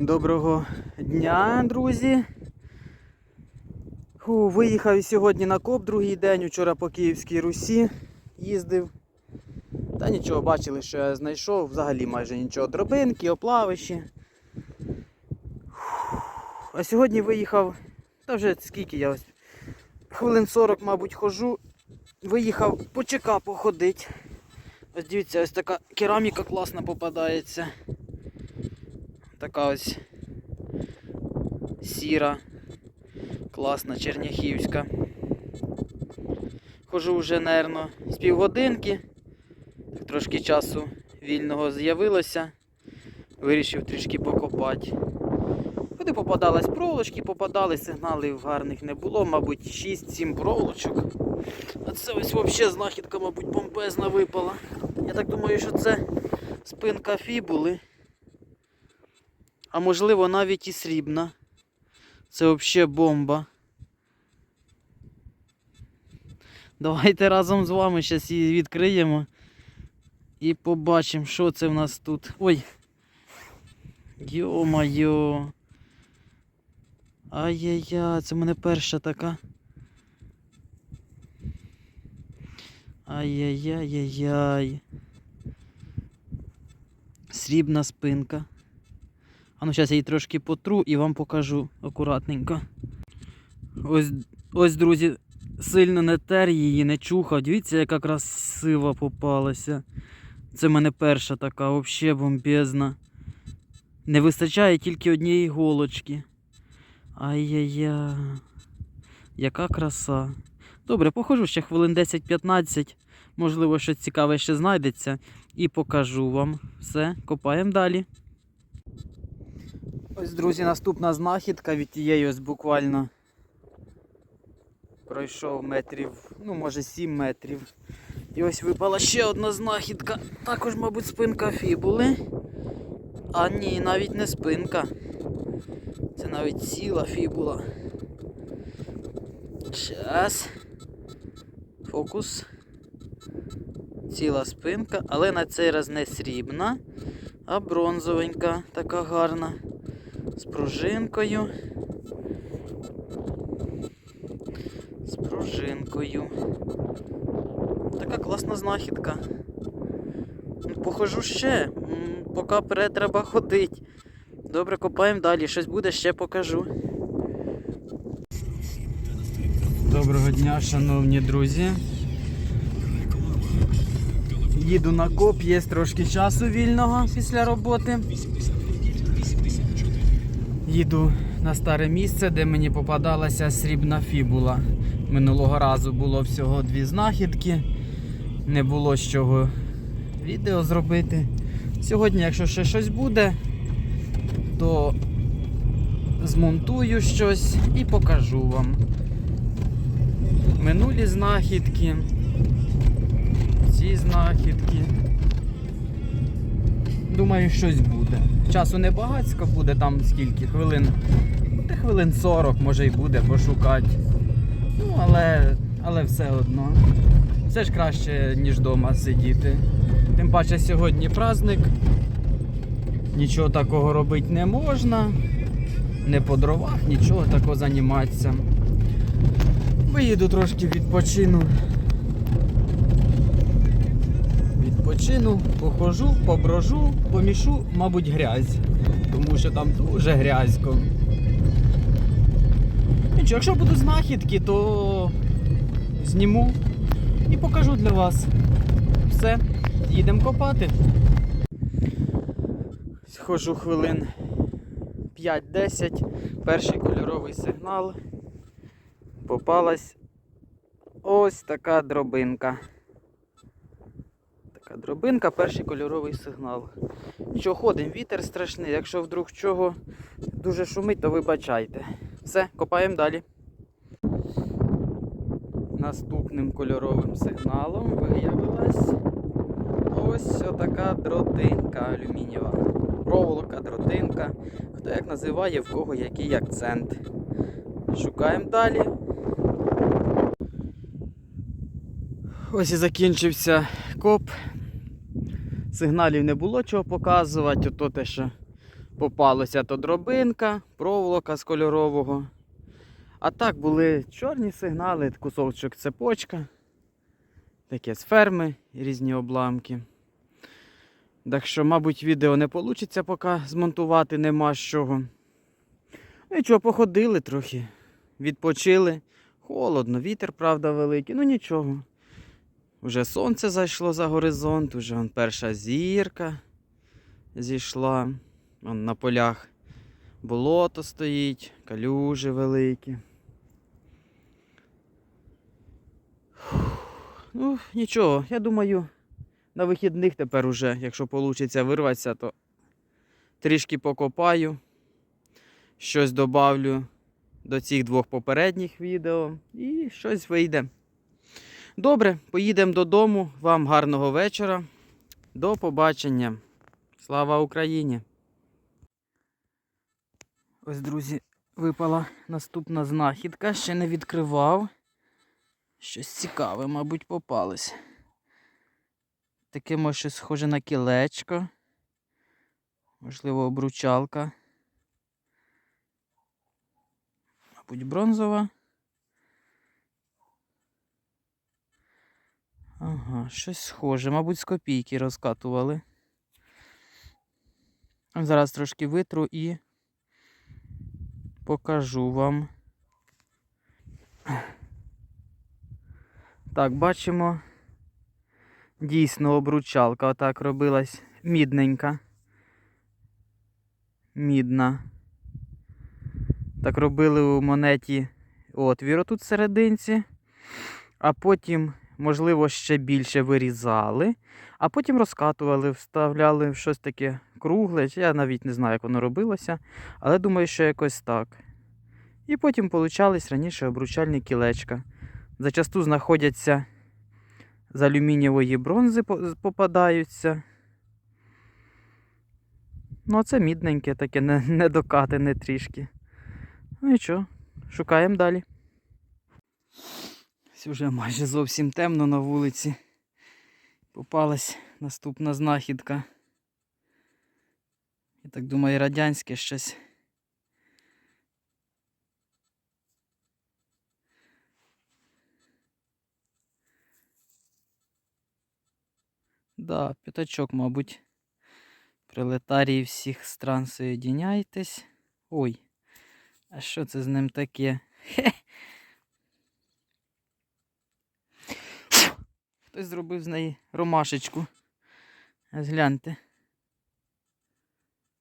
Доброго дня, друзі. Фу, виїхав сьогодні на коп другий день, вчора по Київській Русі їздив. Та нічого, бачили, що я знайшов, взагалі майже нічого. Дробинки, оплавищі. Фу. А сьогодні виїхав, та вже скільки я ось. Хвилин 40, мабуть, хожу. Виїхав по ЧК походить. Ось дивіться, ось така кераміка класна попадається. Така ось сіра, класна, черняхівська. Хожу вже, нервно, з півгодинки. Трошки часу вільного з'явилося. Вирішив трішки покопати. Куди попадались проволочки, попадали, сигналів гарних не було, мабуть, 6-7 проволочок. А це ось взагалі знахідка, мабуть, бомбезна випала. Я так думаю, що це спинка фібули. А можливо навіть і срібна. Це взагалі бомба. Давайте разом з вами зараз її відкриємо і побачимо, що це в нас тут. Ой! Йо-моє! Ай-яй-яй, це в мене перша така. Ай-яй-яй-яй-яй. Срібна спинка. А ну зараз я її трошки потру і вам покажу акуратненько. Ось, ось, друзі, сильно не тер її, не чухав. Дивіться, яка красива попалася. Це в мене перша така, взагалі бомбезна. Не вистачає тільки однієї голочки. Ай-яй-яй. Яка краса. Добре, походжу ще хвилин 10-15. Можливо, щось цікаве ще знайдеться. І покажу вам. Все, копаємо далі. Ось, друзі, наступна знахідка від тієї ось буквально пройшов метрів, ну, може 7 метрів. І ось випала ще одна знахідка. Також, мабуть, спинка фібули. А ні, навіть не спинка. Це навіть ціла фібула. Щас. Фокус. Ціла спинка, але на цей раз не срібна, а бронзовенька, така гарна. З пружинкою. З пружинкою. Така класна знахідка. Ну, Похожу ще. Поки пере треба ходити. Добре, копаємо далі. Щось буде, ще покажу. Доброго дня, шановні друзі. Їду на коп, є трошки часу вільного після роботи. Їду на старе місце, де мені попадалася срібна фібула. Минулого разу було всього дві знахідки. Не було з чого відео зробити. Сьогодні, якщо ще щось буде, то змонтую щось і покажу вам. Минулі знахідки, ці знахідки. Думаю, щось буде. Часу не багатсько буде там скільки хвилин. Та хвилин 40 може і буде пошукати. Ну, але, але все одно. Все ж краще, ніж вдома сидіти. Тим паче сьогодні праздник. Нічого такого робити не можна. Не по дровах, нічого такого займатися. Виїду трошки відпочину. Відпочину, похожу, поброжу, помішу, мабуть, грязь. Тому що там дуже грязько. Якщо будуть знахідки, то зніму і покажу для вас. Все, їдемо копати. Схожу хвилин 5-10. Перший кольоровий сигнал. Попалась ось така дробинка. Така дробинка, перший кольоровий сигнал. Нічого, ходимо, вітер страшний. Якщо вдруг чого дуже шумить, то вибачайте. Все, копаємо далі. Наступним кольоровим сигналом виявилась ось отака дротинка алюмінієва. Проволока, дротинка. Хто як називає, в кого який акцент. Шукаємо далі. Ось і закінчився коп. Сигналів не було чого показувати, ото те, що попалося то дробинка, проволока з кольорового. А так були чорні сигнали, кусочок цепочка, таке з ферми, різні обламки. Так що, мабуть, відео не вийде поки змонтувати нема з чого. Ну нічого, походили трохи, відпочили. Холодно, вітер, правда, великий, ну нічого. Уже сонце зайшло за горизонт, уже вон перша зірка зійшла. Вон на полях болото стоїть, калюжі великі. Ну, нічого, я думаю, на вихідних тепер уже, якщо вийде вирватися, то трішки покопаю, щось добавлю до цих двох попередніх відео і щось вийде. Добре, поїдемо додому. Вам гарного вечора. До побачення. Слава Україні! Ось, друзі, випала наступна знахідка. Ще не відкривав. Щось цікаве, мабуть, попалось. Таке може щось схоже на кілечко. Можливо, обручалка. Мабуть, бронзова. Ага, щось схоже, мабуть, з копійки розкатували. Зараз трошки витру і покажу вам. Так, бачимо. Дійсно обручалка. Отак робилась мідненька. Мідна. Так робили у монеті отвір тут серединці, а потім, можливо, ще більше вирізали, а потім розкатували, вставляли в щось таке кругле. Я навіть не знаю, як воно робилося, але думаю, що якось так. І потім получались раніше обручальні кілечка. Зачасту знаходяться з алюмінієвої бронзи попадаються. Ну, а це мідненьке, таке не- недокатане трішки. Ну і що, шукаємо далі. Ось Вже майже зовсім темно на вулиці. Попалась наступна знахідка. Я так думаю, радянське щось. Да, п'ятачок, мабуть. Пролетарії всіх стран соєдиняйтесь. Ой, а що це з ним таке? Хе. Хтось зробив з неї ромашечку. Ось гляньте.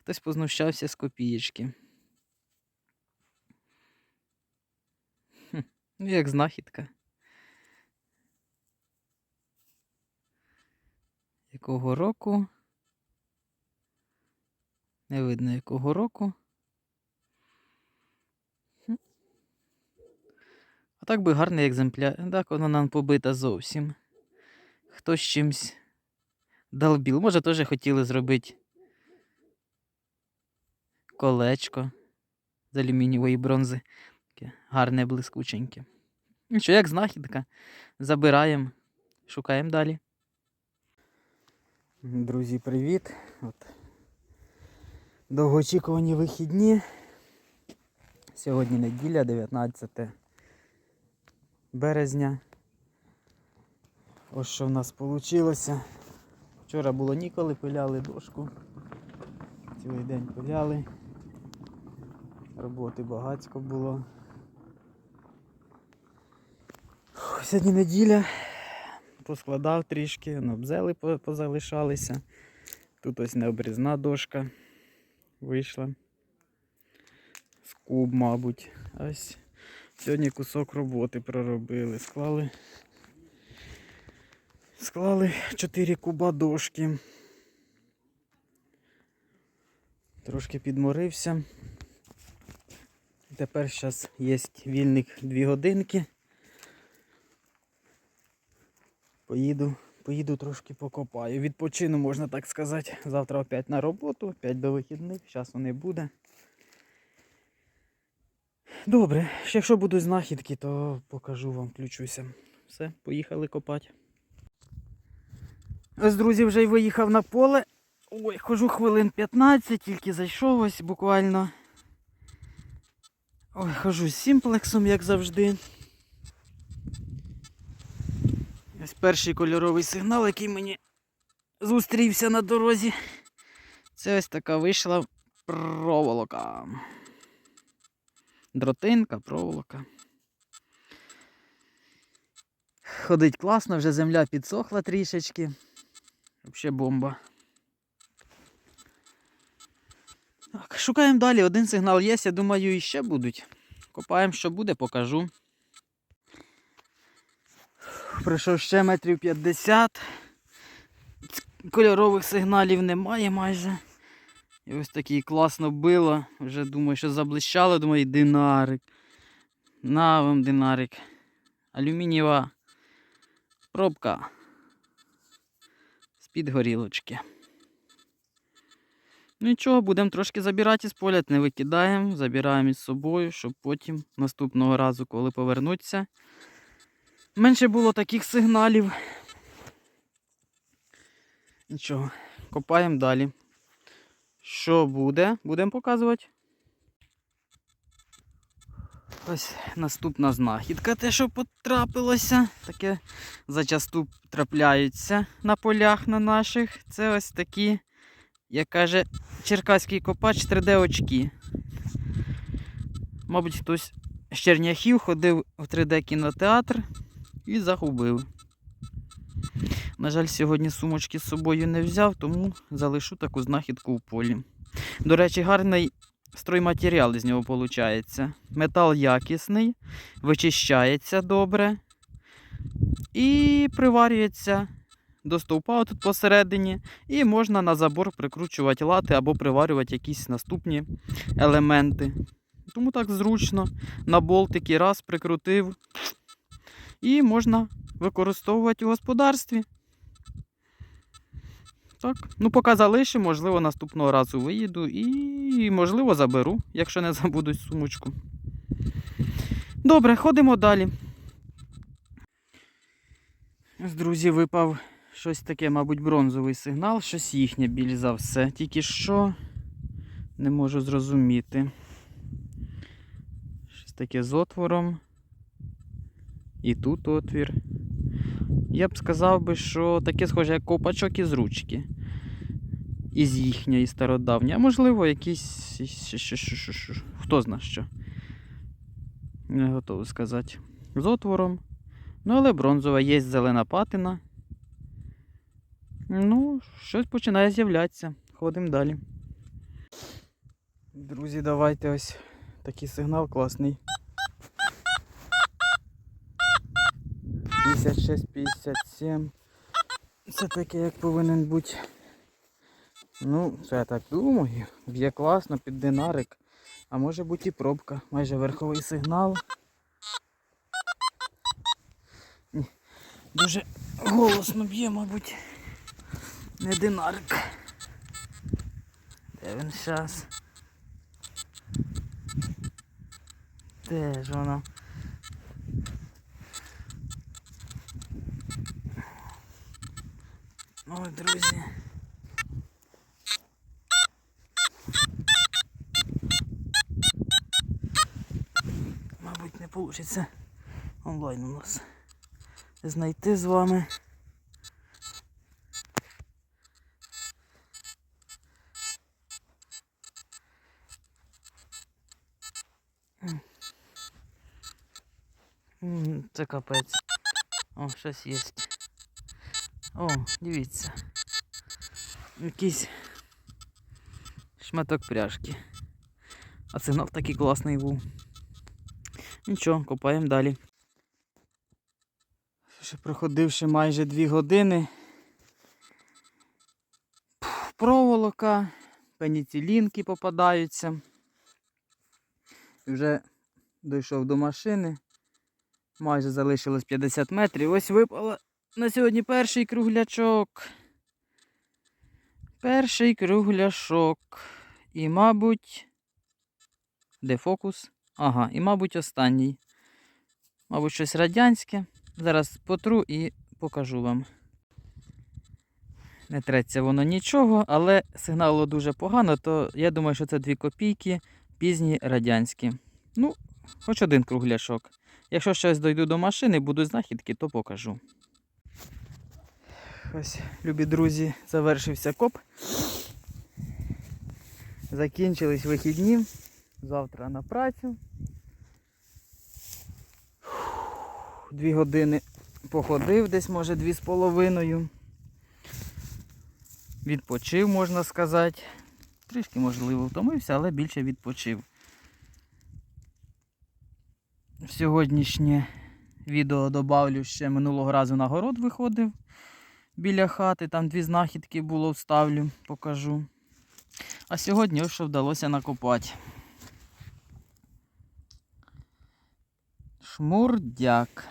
Хтось познущався з копієчки. Ну, як знахідка. Якого року? Не видно якого року. А так би гарний екземпляр. Так, вона нам побита зовсім. Хтось чимсь долбіл. Може, теж хотіли зробити колечко з алюмінієвої бронзи. Таке гарне, блискученьке. Ну що, як знахідка? Забираємо, шукаємо далі. Друзі, привіт. От. Довгоочікувані вихідні. Сьогодні неділя, 19 березня. Ось що в нас вийшло. Вчора було ніколи, пиляли дошку. Цілий день пиляли. Роботи багатько було. Сьогодні неділя. Поскладав трішки, ну, бзели позалишалися. Тут ось необрізна дошка вийшла. З куб, мабуть. Ось сьогодні кусок роботи проробили. Склали. Склали 4 куба дошки. Трошки підморився. Тепер зараз є вільник 2 годинки. Поїду, поїду трошки покопаю. Відпочину, можна так сказати. Завтра опять на роботу, опять до вихідних, часу не буде. Добре, якщо будуть знахідки, то покажу вам, включуся. Все, поїхали копати. Ось, друзі, вже й виїхав на поле. Ой, хожу хвилин 15, тільки зайшов ось буквально. Ой, хожу з сімплексом, як завжди. Ось перший кольоровий сигнал, який мені зустрівся на дорозі. Це ось така вийшла проволока. Дротинка, проволока. Ходить класно, вже земля підсохла трішечки. Взагалі бомба. Так, шукаємо далі. Один сигнал є, я думаю, і ще будуть. Копаємо, що буде, покажу. Пройшов ще метрів 50. Кольорових сигналів немає майже. І ось такий класно било. Вже думаю, що заблищало, думаю, динарик. На вам динарик. Алюмінієва пробка. З-під горілочки. Ну Нічого, будемо трошки забирати із поля, не викидаємо, забираємо із собою, щоб потім наступного разу, коли повернуться, менше було таких сигналів. Нічого, копаємо далі. Що буде? Будемо показувати. Ось наступна знахідка, те, що потрапилося. Таке зачасту трапляються на полях на наших. Це ось такі, як каже черкаський копач 3D очки. Мабуть, хтось з Черняхів ходив в 3D кінотеатр і загубив. На жаль, сьогодні сумочки з собою не взяв, тому залишу таку знахідку в полі. До речі, гарний стройматеріал з нього виходить. Метал якісний, вичищається добре і приварюється до стовпа тут посередині. І можна на забор прикручувати лати або приварювати якісь наступні елементи. Тому так зручно. На болтики раз прикрутив. І можна використовувати у господарстві. Так, ну поки залишу, можливо, наступного разу виїду і, можливо, заберу, якщо не забудуть сумочку. Добре, ходимо далі. Ось, друзі, випав щось таке, мабуть, бронзовий сигнал, щось їхнє більш за все. Тільки що не можу зрозуміти. Щось таке з отвором. І тут отвір. Я б сказав би, що таке схоже, як ковпачок із ручки. Із їхньої стародавньої. А можливо, якісь. Хто зна що. Не готовий сказати. З отвором. Ну, але бронзова є зелена патина. Ну, щось починає з'являтися. Ходимо далі. Друзі, давайте ось такий сигнал класний. 56-57. Це таке, як повинен бути. Ну, це я так думаю. Б'є класно під динарик. А може бути і пробка. Майже верховий сигнал. Ні, Дуже голосно б'є, мабуть. Не динарик. Де він зараз? Де ж воно? Ой, друзі. Мабуть, не вийде онлайн у нас знайти з вами. Це капець. О, щось є. О, дивіться. Якийсь шматок пряжки. А сигнал такий класний був. Нічого, копаємо далі. Ще проходивши майже дві години. Проволока, пеніцилінки попадаються. Вже дійшов до машини. Майже залишилось 50 метрів. Ось випало на сьогодні перший круглячок. Перший кругляшок. І, мабуть. Де фокус? Ага, і, мабуть, останній. Мабуть, щось радянське. Зараз потру і покажу вам. Не треться воно нічого, але сигналило дуже погано, то я думаю, що це 2 копійки пізні радянські. Ну, хоч один кругляшок. Якщо щось дойду до машини, будуть знахідки, то покажу. Ось, любі друзі, завершився коп. Закінчились вихідні. Завтра на працю. Дві години походив, десь може дві з половиною. Відпочив, можна сказати. Трішки, можливо, втомився, але більше відпочив. Сьогоднішнє відео добавлю ще минулого разу на город виходив біля хати, там дві знахідки було, вставлю, покажу. А сьогодні ось що вдалося накопати. Шмурдяк.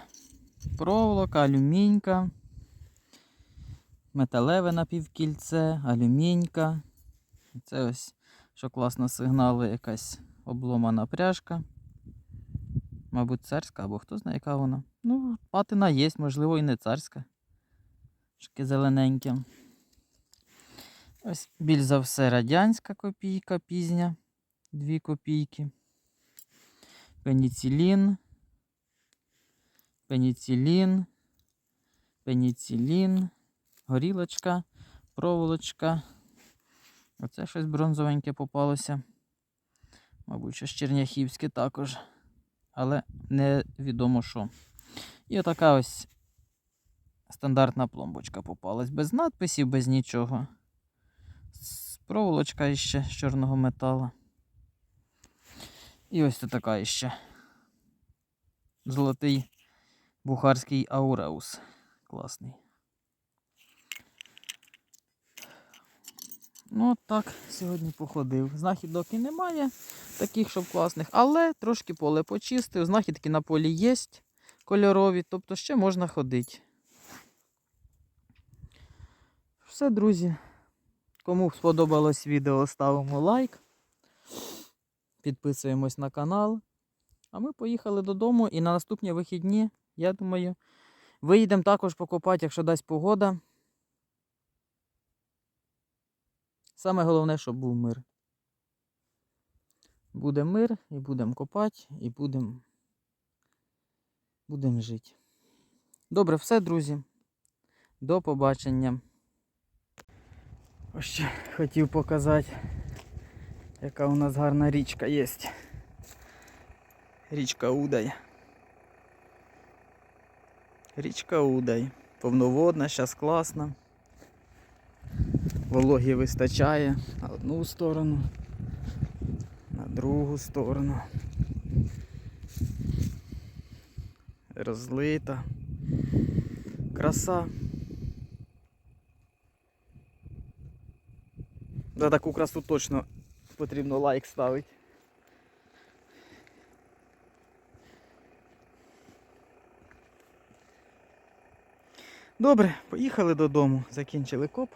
Проволока, алюмінька. Металеве напівкільце, алюмінька. Це ось, що класно сигнали, якась обломана пряжка. Мабуть, царська, або хто знає, яка вона. Ну, патина є, можливо, і не царська. Таке зелененьке. Ось більш за все радянська копійка пізня. Дві копійки. Пеніцилін. Пеніцилін. Пеніцилін. Горілочка, проволочка. Оце щось бронзовеньке попалося. Мабуть, що Черняхівське також. Але невідомо що. І отака ось стандартна пломбочка попалась. Без надписів, без нічого. Проволочка іще з чорного металу. І ось така іще. Золотий бухарський ауреус. Класний. Ну, так, сьогодні походив. Знахідок і немає, таких, щоб класних, але трошки поле почистив. Знахідки на полі є кольорові, тобто ще можна ходити. Все, друзі. Кому сподобалось відео, ставимо лайк. Підписуємось на канал. А ми поїхали додому і на наступні вихідні, я думаю, виїдемо також покопати, якщо дасть погода. Саме головне, щоб був мир. Буде мир, і будемо копати, і будемо будем жити. Добре, все, друзі. До побачення. Ось ще хотів показати, яка у нас гарна річка є. Річка Удай. Річка Удай. Повноводна, зараз класна. Вологі вистачає на одну сторону, на другу сторону. Розлита. Краса. За таку красу точно потрібно лайк ставити. Добре, поїхали додому. Закінчили коп.